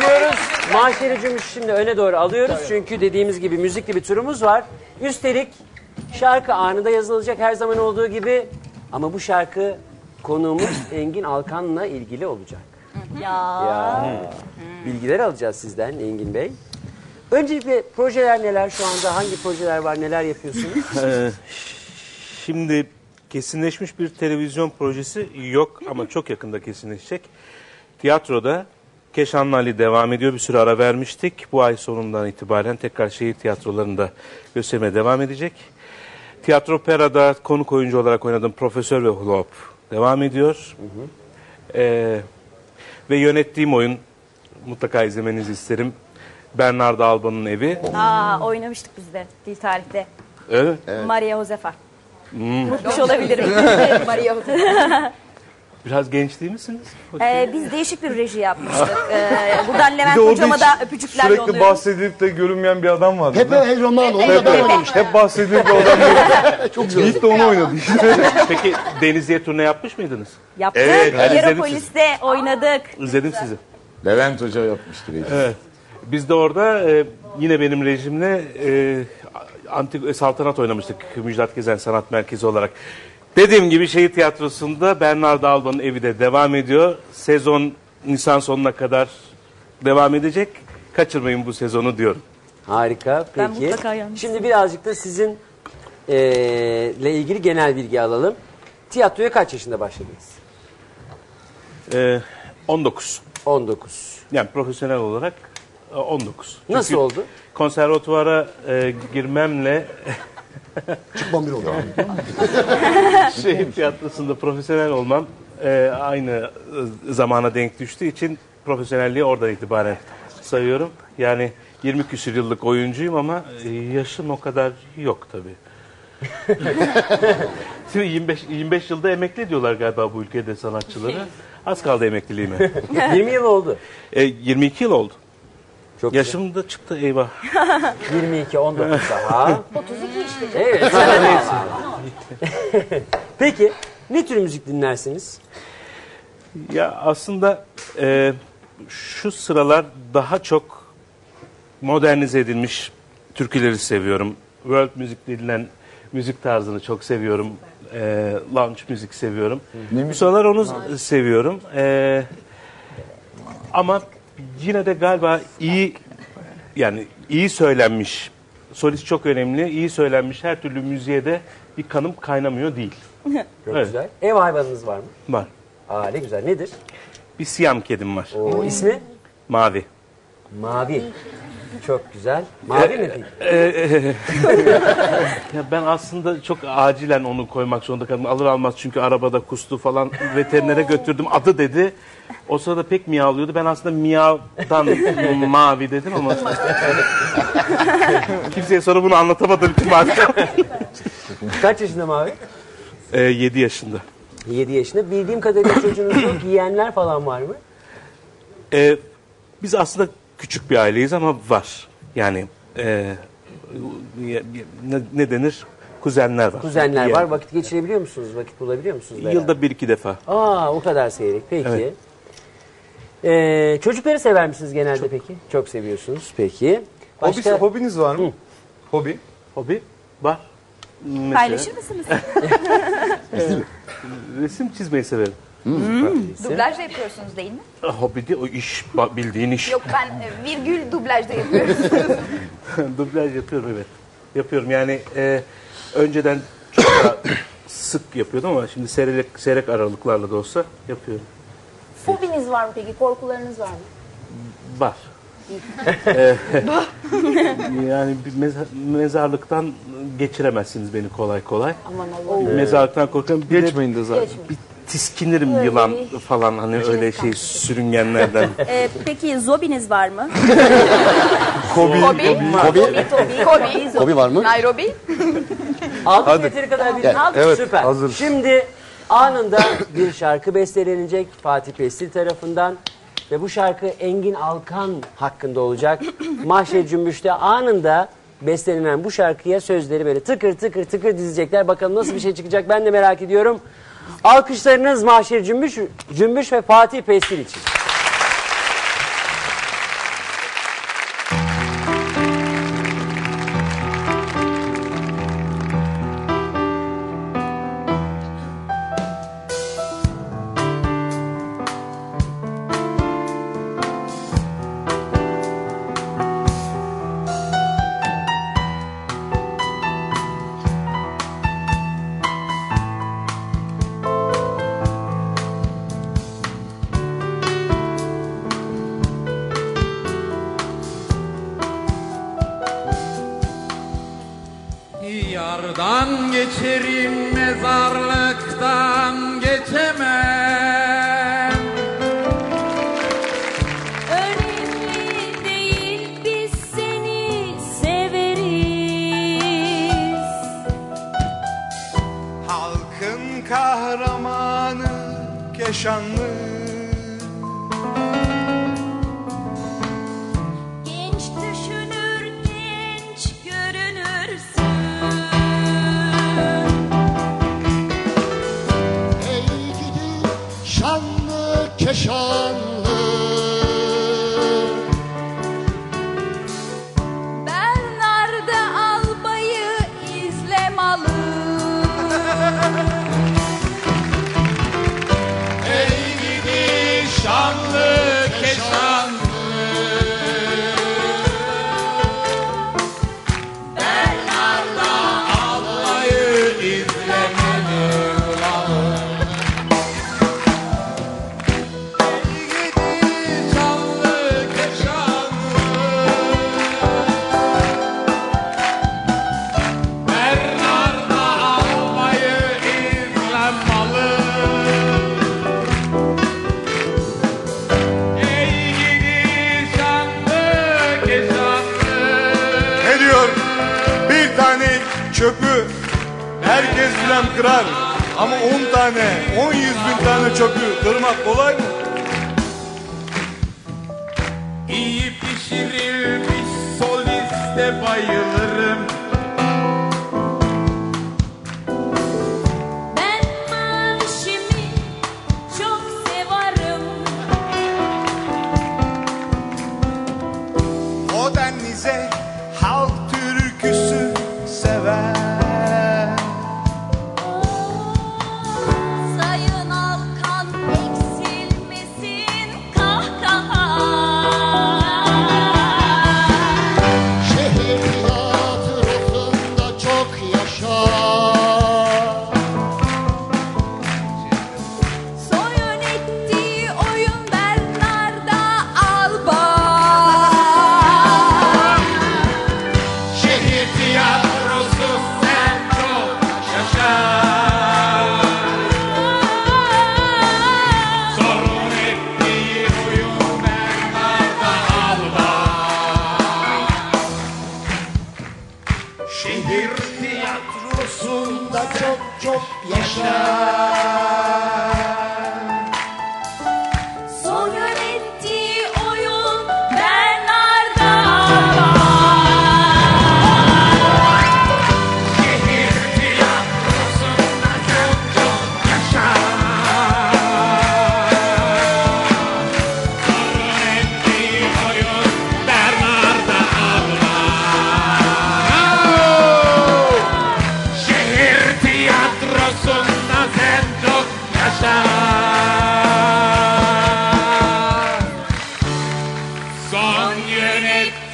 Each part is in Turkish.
ediyoruz. Mahşeri Cümbüş şimdi öne doğru alıyoruz. Çünkü dediğimiz gibi müzikli bir turumuz var. Üstelik şarkı anında yazılacak her zaman olduğu gibi. Ama bu şarkı konuğumuz Engin Alkan'la ilgili olacak. Ya. Ya. Bilgiler alacağız sizden Engin Bey. Öncelikle projeler neler şu anda? Hangi projeler var? Neler yapıyorsunuz? Ee, Şimdi kesinleşmiş bir televizyon projesi yok ama çok yakında kesinleşecek. Tiyatroda Keşanlı Ali devam ediyor. Bir süre ara vermiştik. Bu ay sonundan itibaren tekrar şehir tiyatrolarında gösterime devam edecek. Tiyatro Pera'da konuk oyuncu olarak oynadığım Profesör ve Hulop devam ediyor. Ee, ve yönettiğim oyun mutlaka izlemenizi isterim. Bernardo Alba'nın evi. Aa, oynamıştık biz de dil tarihte. Evet. Maria Josefa. Unutmuş olabilirim. Maria Biraz genç değil misiniz? Ee, biz değişik bir reji yapmıştık. Ee, buradan Levent Bir de orada hocama hiç da öpücükler Sürekli yolluyorum. bahsedilip de görünmeyen bir adam vardı. Hep değil mi? el roman onu Hep- da hep- ben oynamıştım. Hep bahsedilip de o adam. Çok güzel. İlk de onu oynadı işte. Peki Denizli'ye turne yapmış mıydınız? Yaptık. Evet, ben izledim Aeropolis'te oynadık. İzledim sizi. Levent Hoca yapmıştır. Evet. Biz de orada e, yine benim rejimle e, antik e, saltanat oynamıştık Müjdat Gezen Sanat Merkezi olarak. Dediğim gibi şehir tiyatrosunda Bernardo Alba'nın evi de devam ediyor. Sezon Nisan sonuna kadar devam edecek. Kaçırmayın bu sezonu diyorum. Harika. Ben Peki. mutlaka yalnız. Şimdi birazcık da sizin eee, ile ilgili genel bilgi alalım. Tiyatroya kaç yaşında başladınız? E, 19. 19. Yani profesyonel olarak e, 19. Nasıl Çünkü oldu? Konservatuvara e, girmemle Çıkmam bir oldu. şehir tiyatrosunda profesyonel olmam e, aynı e, zamana denk düştüğü için profesyonelliği oradan itibaren sayıyorum. Yani 20 küsur yıllık oyuncuyum ama e, yaşım o kadar yok tabii. Şimdi 25, 25 yılda emekli diyorlar galiba bu ülkede sanatçıları. Az kaldı emekliliğime. 20 yıl oldu. E, 22 yıl oldu. Çok Yaşım da çıktı eyvah. güzel. 22, 19 daha. 32 işte. Evet. Peki ne tür müzik dinlersiniz? Ya aslında e, şu sıralar daha çok modernize edilmiş türküleri seviyorum. World müzik denilen müzik tarzını çok seviyorum. E, lounge müzik seviyorum. Bu sıralar onu seviyorum. E, ama yine de galiba iyi yani iyi söylenmiş solist çok önemli. iyi söylenmiş her türlü müziğe de bir kanım kaynamıyor değil. Çok Evet. güzel. Ev hayvanınız var mı? Var. Aa ne güzel. Nedir? Bir siyam kedim var. O ismi? Mavi. Mavi. Çok güzel. Mavi mi peki? Ya ben aslında çok acilen onu koymak zorunda kaldım. Alır almaz çünkü arabada kustu falan veterinere götürdüm. Adı dedi. O sırada pek miyavlıyordu. Ben aslında miyavdan mavi dedim ama kimseye sonra bunu anlatamadım maalesef. Kaç yaşında Mavi? Ee, 7 yaşında. 7 yaşında. Bildiğim kadarıyla çocuğunuz yok. Yiyenler falan var mı? Ee, biz aslında küçük bir aileyiz ama var. Yani e, ne, ne denir? Kuzenler var. Kuzenler Yani var. Vakit geçirebiliyor musunuz? Vakit bulabiliyor musunuz? beraber? Yılda bir iki defa. Aa o kadar seyrek. Peki. Evet. Ee, çocukları sever misiniz genelde peki? Çok seviyorsunuz. Peki. Hobisi, hobiniz var mı? Hobi. Hobi var. Mesela Paylaşır mısınız? resim çizmeyi severim. Dublaj da yapıyorsunuz değil mi? Hobi değil, o iş, ba- bildiğin iş. Yok ben e, virgül dublaj da yapıyorum. Dublaj yapıyorum evet. Yapıyorum yani e, önceden çok daha sık yapıyordum ama şimdi seyrek, seyrek aralıklarla da olsa yapıyorum. Fobiniz var mı peki? Korkularınız var mı? Var. E, yani bir meza- mezarlıktan geçiremezsiniz beni kolay kolay. Aman Allah'ım. Mezarlıktan. Bir de Geçmeyin de zaten. bir tiskinirim yılan falan hani öyle şey sürüngenlerden. Ee, peki zobiniz var mı? Hobi. Kobi, Hobi, Kobi, hobi var mı? Nairobi. Aldık yeteri kadar bilgi. Aldık. Evet, Süper. hazırız. Şimdi anında bir şarkı bestelenecek Fatih Pestil tarafından ve bu şarkı Engin Alkan hakkında olacak. Mahşer Cümbüş'te anında bestelenen bu şarkıya sözleri böyle tıkır tıkır tıkır dizecekler. Bakalım nasıl bir şey çıkacak ben de merak ediyorum. Alkışlarınız Mahşer Cümbüş, Cümbüş ve Fatih Pestil için. Dan geçerim mezarlıktan geçemem. Önemli değil biz seni severiz. Halkın kahramanı Keşanlı kırar. Ama on tane, on yüz bin tane çöpü kırmak kolay mı? İyi pişirilmiş soliste bayılırım. modernize halk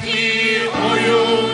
ki oyun.